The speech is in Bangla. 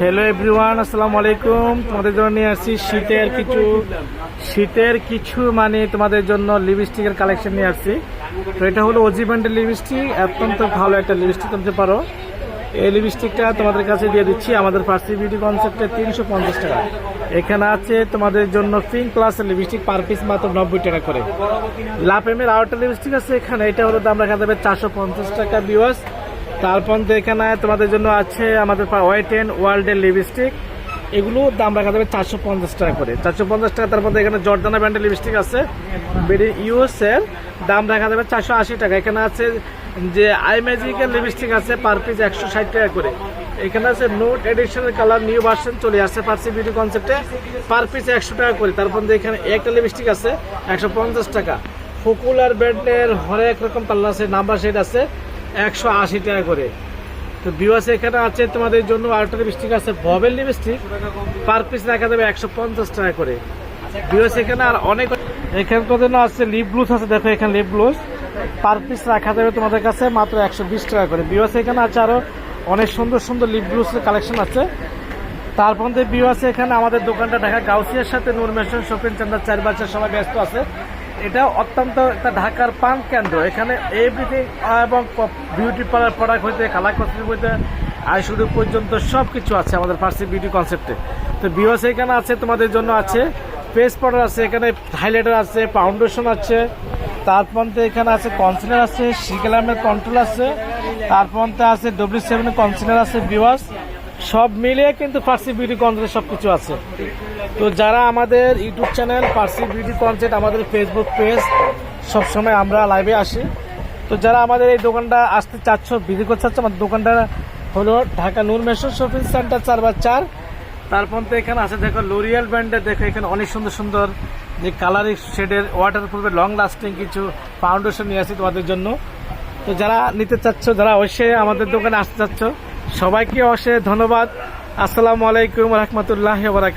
হ্যালো এভরিওয়ান আসসালামু আলাইকুম। তোমাদের জন্য নিয়ে আসছি শীতের কিছু শীতের কিছু মানে তোমাদের জন্য লিপস্টিকের কালেকশন নিয়ে আসছি। তো এটা হলো অজি ব্র্যান্ডের লিপস্টিক অত্যন্ত ভালো একটা লিপস্টিক তুলতে পারো। এই লিপস্টিকটা তোমাদের কাছে দিয়ে দিচ্ছি, আমাদের ফার্সি বিউটি কনসেপ্টে তিনশো পঞ্চাশ টাকা। এখানে আছে তোমাদের জন্য পিঙ্ক ক্লাসের লিপস্টিক পার পিস মাত্র নব্বই টাকা করে। লাপেমের আউটার লিপস্টিক আছে এখানে, এটা হলো দাম রাখা যাবে চারশো পঞ্চাশ টাকা বিওয়াস তারপর এখানে তোমাদের জন্য আছে আমাদের ওয়াইট এন্ড ওয়ার্ল্ডের লিপস্টিক এগুলো দাম রাখা যাবে চারশো পঞ্চাশ টাকা করে। চারশো পঞ্চাশ টাকা তারপর এখানে জর্দানা ব্র্যান্ডের লিপস্টিক আছে। বেডি ইউএস এর দাম রাখা যাবে চারশো আশি টাকা। এখানে আছে যে আই ম্যাজিকের লিপস্টিক আছে পার পিস একশো ষাট টাকা করে। এখানে আছে নোট এডিশনের কালার নিউ ভার্সন চলে আসছে পার্সি বিউটি কনসেপ্টে পার পিস একশো টাকা করে। তারপর এখানে একটা লিপস্টিক আছে একশো পঞ্চাশ টাকা। ফকুলার ব্র্যান্ডের হরেক রকম কালার আছে নাম্বার শেড আছে। একশো আশি টাকা করে। তো বিওয়াস এখানে আছে তোমাদের জন্য আরেকটা লিপস্টিক আছে ববেল লিপস্টিক পার পিস রাখা যাবে একশো পঞ্চাশ টাকা করে। বিওয়াস এখানে আর অনেক এখানে তোমাদের জন্য আছে লিপ গ্লুস আছে, দেখো এখানে লিপ গ্লুস পার পিস রাখা যাবে তোমাদের কাছে মাত্র একশো বিশ টাকা করে। বিওয়াস এখানে আছে আরও অনেক সুন্দর সুন্দর লিপ গ্লুসের কালেকশন আছে। তারপর দিয়ে বিও আছে এখানে আমাদের দোকানটা ঢাকা গাউসিয়ার সাথে নূর মেশন শপিং সেন্টার চার সবাই ব্যস্ত আছে। এটা অত্যন্ত একটা ঢাকার পান কেন্দ্র। এখানে এভরিথিং এবং বিউটি পার্লার প্রোডাক্ট হইতে কালার কসমেটিক হইতে আর পর্যন্ত সব কিছু আছে আমাদের ফার্সি বিউটি কনসেপ্টে তো বিওস এখানে আছে, তোমাদের জন্য আছে ফেস পাউডার আছে, এখানে হাইলাইটার আছে ফাউন্ডেশন আছে তারপর এখানে আছে কনসিলার আছে শিকালামের কন্ট্রোল আছে তারপর আছে ডব্লিউ সেভেনের কনসিলার আছে বিওয়াস সব মিলিয়ে কিন্তু ফার্সি বিউটি কনসেপ্ট সব কিছু আছে। তো যারা আমাদের ইউটিউব চ্যানেল ফার্সি বিউটি কনসেপ্ট আমাদের ফেসবুক পেজ সবসময় আমরা লাইভে আসি। তো যারা আমাদের এই দোকানটা আসতে চাচ্ছ ভিজিট করতে চাচ্ছ, আমাদের দোকানটা হলো Dhaka Noor mansion shopping centre চার বা চার। তারপর তো এখানে আছে, দেখো লোরিয়াল ব্র্যান্ডের দেখো এখানে অনেক সুন্দর সুন্দর যে কালারিং শেডের ওয়াটার প্রুফের লং লাস্টিং কিছু ফাউন্ডেশন নিয়ে আসি তোমাদের জন্য। তো যারা নিতে চাচ্ছ, যারা অবশ্যই আমাদের দোকানে আসতে চাচ্ছ সবাইকে অশেষ ধন্যবাদ। আসসালামু আলাইকুম রহমতুল্লাহ বারাকাত